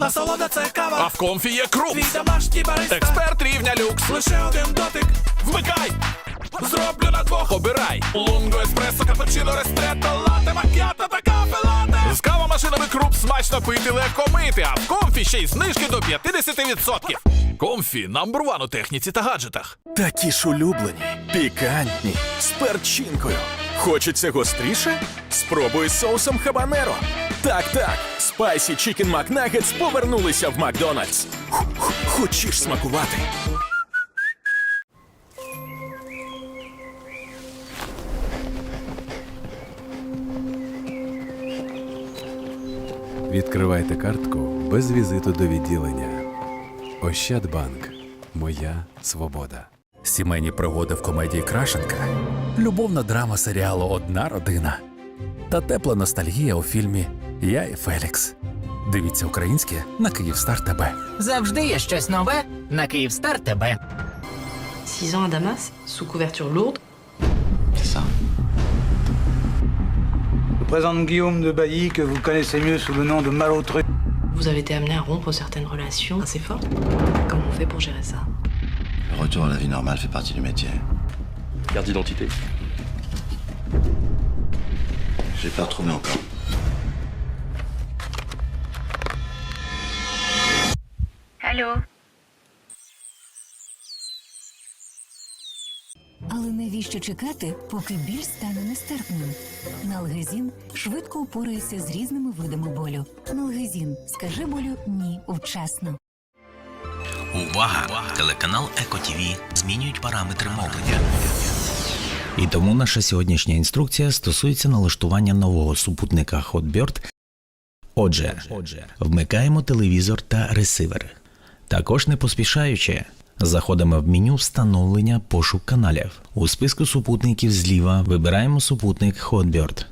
Насолода це кава. А в комфі є круп. Твій домашній бариста. Експерт рівня люкс. Лише один дотик. Вмикай! Зроблю на двох. Обирай. Лунго, еспресо, капучино, рестретто, лате, макіато та кафе лате. З кавомашинами круп смачно пити, легко мити, а в комфі ще й знижки до 50%. Комфі number one у техніці та гаджетах. Такі ж улюблені, пікантні, з перчинкою. Хочеться гостріше? Спробуй з соусом хабанеро. Так, так, спайсі чікен макнагетс повернулися в Макдональдс. Хочеш смакувати? Відкривайте картку без візиту до відділення. Ощадбанк. Моя свобода. Сімейні пригоди в комедії Крашенка, любовна драма серіалу Одна родина та тепла ностальгія у фільмі Я і Фелікс. Дивіться українське на Київстар ТБ. Завжди є щось нове на Київстар ТБ. 6 ans à Damas, sous couverture lourde. C'est ça. Je présente Guillaume de Bailly, que vous connaissez mieux sous le nom de Malotru. Vous avez été amené à rompre certaines relations assez fortes. Comment on fait pour gérer ça Le retour à la vie normale fait partie du métier. Carte d'identité. J'ai pas retrouvé encore. Алло, Але навіщо чекати, поки біль стане нестерпним? Налгезін швидко упорається з різними видами болю. Налгезін скажи болю ні вчасно. Увага! Телеканал Еко ТВ змінюють параметри мовлення. І тому наша сьогоднішня інструкція стосується налаштування нового супутника Hotbird. Отже, вмикаємо телевізор та ресивер. Також не поспішаючи, заходимо в меню встановлення пошук каналів. У списку супутників зліва вибираємо супутник Hotbird.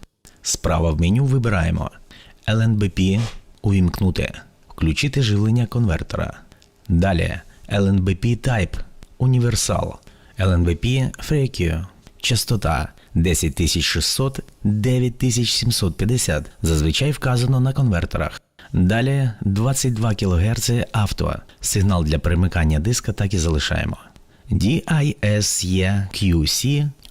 Справа в меню вибираємо LNBP увімкнути, включити живлення конвертера. Далі LNBP Type Універсал, LNBP Frequency, частота 10600 9750, зазвичай вказано на конвертерах. Далі 22 кГц авто. Сигнал для перемикання диска так і залишаємо. DISEQC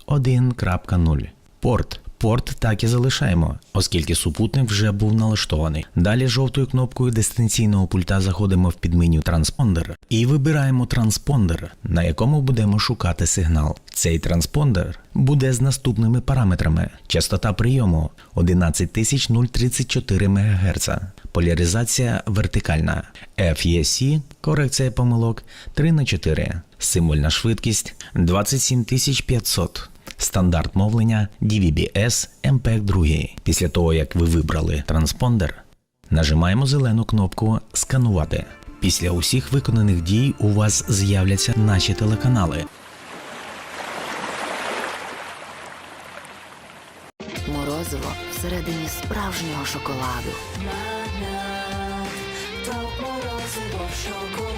1.0 Порт. Порт так і залишаємо, оскільки супутник вже був налаштований. Далі жовтою кнопкою дистанційного пульта заходимо в підменю транспондер і вибираємо транспондер, на якому будемо шукати сигнал. Цей транспондер буде з наступними параметрами: частота прийому 11034 МГц, поляризація вертикальна, FEC, корекція помилок 3 на 4 символьна швидкість 27500. Стандарт мовлення DVB-S MPEG 2. Після того, як ви вибрали транспондер, нажимаємо зелену кнопку Сканувати. Після усіх виконаних дій у вас з'являться наші телеканали. Морозиво всередині справжнього шоколаду. То морозиво в шоколаді.